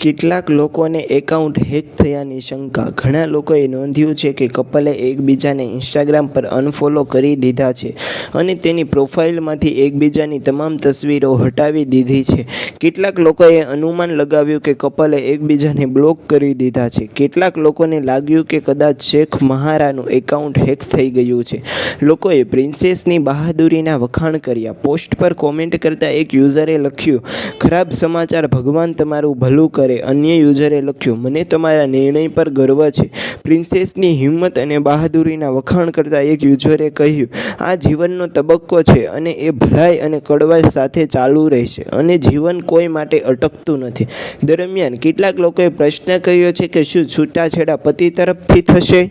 કેટલાક લોકોને account hack થયાની શંકા. ઘણા લોકોએ નોંધ્યું છે કે કપલે એકબીજાને ઇન્સ્ટાગ્રામ પર અનફોલો કરી દીધા છે અને તેની પ્રોફાઇલમાંથી એકબીજાની તમામ તસવીરો હટાવી દીધી છે. કેટલાક લોકોએ અનુમાન લગાવ્યું કે કપલે એકબીજાને બ્લોક કરી દીધા છે. કેટલાક લોકોને લાગ્યું કે કદાચ શેખ મહારાનું એકાઉન્ટ હેક થઈ ગયું છે. લોકોએ પ્રિન્સેસની બહાદુરીના વખાણ કર્યા. પોસ્ટ પર કોમેન્ટ કરતા એક યુઝરે લખ્યું, ખરાબ સમાચાર ભગવાન તમારું ભલું કરે અન્ય યુઝરે લખ્યું, મને તમારા નિર્ણય પર ગર્વ છે. પ્રિન્સેસની હિંમત અને બહાદુરીના વખાણ કરતા એક યુઝરે કહ્યું, આ જીવનનો તબક્કો છે અને એ ભલાઈ અને કડવાઈ સાથે ચાલુ રહેશે અને જીવન કોઈ માટે અટકતું નથી. દરમિયાન કેટલાક લોકોએ પ્રશ્ન કર્યો છે કે શું છૂટાછેડા પતિ તરફથી થશે?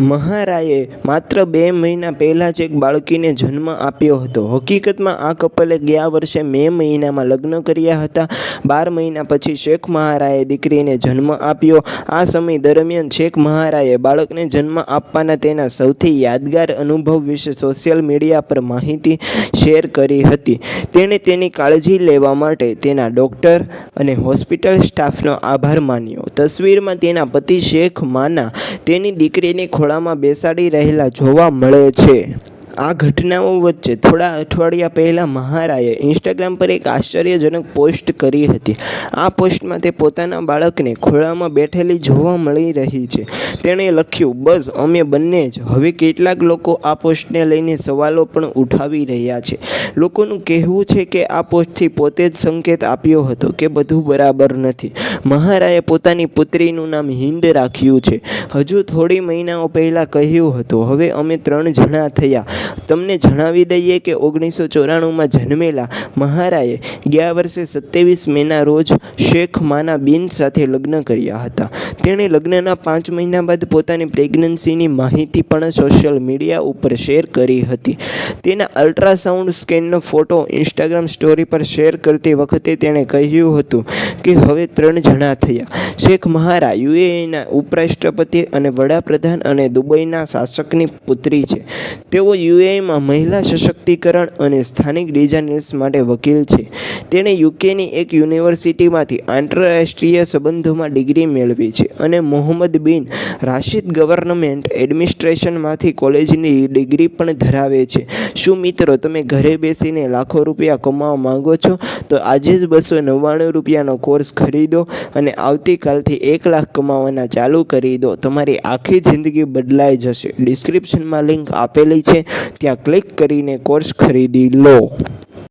મહારાએ માત્ર બે મહિના પહેલાં જ એક બાળકીને જન્મ આપ્યો હતો. હકીકતમાં આ કપલે ગયા વર્ષે મે મહિનામાં લગ્ન કર્યા હતા. બાર મહિના પછી શેખ મહારાએ દીકરીને જન્મ આપ્યો. આ સમય દરમિયાન શેખ મહારાએ બાળકને જન્મ આપવાના તેના સૌથી યાદગાર અનુભવ વિશે સોશિયલ મીડિયા પર માહિતી શેર કરી હતી. તેણે તેની કાળજી લેવા માટે તેના ડૉક્ટર અને હોસ્પિટલ સ્ટાફનો આભાર માન્યો. તસવીરમાં તેના પતિ શેખ માના તેની દીકરીને ખોળામાં બેસાડી રહેલા જોવા મળે છે. આ ઘટનાઓ વચ્ચે થોડા અઠવાડિયા પહેલાં મહારાએ ઇન્સ્ટાગ્રામ પર એક આશ્ચર્યજનક પોસ્ટ કરી હતી. આ પોસ્ટમાં તે પોતાના બાળકને ખોળામાં બેઠેલી જોવા મળી રહી છે. તેણે લખ્યું, બસ, અમે બંને જ. હવે કેટલાક લોકો આ પોસ્ટને લઈને સવાલો પણ ઉઠાવી રહ્યા છે. લોકોનું કહેવું છે કે આ પોસ્ટથી પોતે જ સંકેત આપ્યો હતો કે બધું બરાબર નથી. મહારાએ પોતાની પુત્રીનું નામ હિન્દ રાખ્યું છે. હજુ થોડી મહિનાઓ પહેલાં કહ્યું હતું, હવે અમે ત્રણ જણા થયા. તમને જણાવી દઈએ કે ઓગણીસો ચોરાણુંમાં જન્મેલા મહારાએ ગયા વર્ષે સત્યાવીસ મેના રોજ શેખ માના બિન સાથે લગ્ન કર્યા હતા. તેણે લગ્નના પાંચ મહિના બાદ પોતાની પ્રેગ્નન્સીની માહિતી પણ સોશિયલ મીડિયા ઉપર શેર કરી હતી. તેના અલ્ટ્રાસાઉન્ડ સ્કેનનો ફોટો ઇન્સ્ટાગ્રામ સ્ટોરી પર શેર કરતી વખતે તેણે કહ્યું હતું કે હવે ત્રણ જણા થયા. શેખ મહારા યુએઈના ઉપરાષ્ટ્રપતિ અને વડાપ્રધાન અને દુબઈના શાસકની પુત્રી છે. તેઓ યુએઈમાં મહિલા સશક્તિકરણ અને સ્થાનિક ડિઝાઇનર્સ માટે વકીલ છે. તેણે યુકેની એક યુનિવર્સિટીમાંથી આંતરરાષ્ટ્રીય સંબંધોમાં ડિગ્રી મેળવી છે અને મોહમ્મદ બિન રાશિદ ગવર્નમેન્ટ એડમિનિસ્ટ્રેશનમાંથી કોલેજની ડિગ્રી પણ ધરાવે છે. શું મિત્રો, તમે ઘરે બેસીને લાખો રૂપિયા કમાવા માંગો છો? તો આજે જ બસો નવ્વાણું રૂપિયાનો કોર્સ ખરીદો અને આવતીકાલથી એક લાખ કમાવાના ચાલુ કરી દો. તમારી આખી જિંદગી બદલાઈ જશે. ડિસ્ક્રિપ્શનમાં લિંક આપેલી છે. ત્યાં ક્લિક કરીને કોર્સ ખરીદી લો.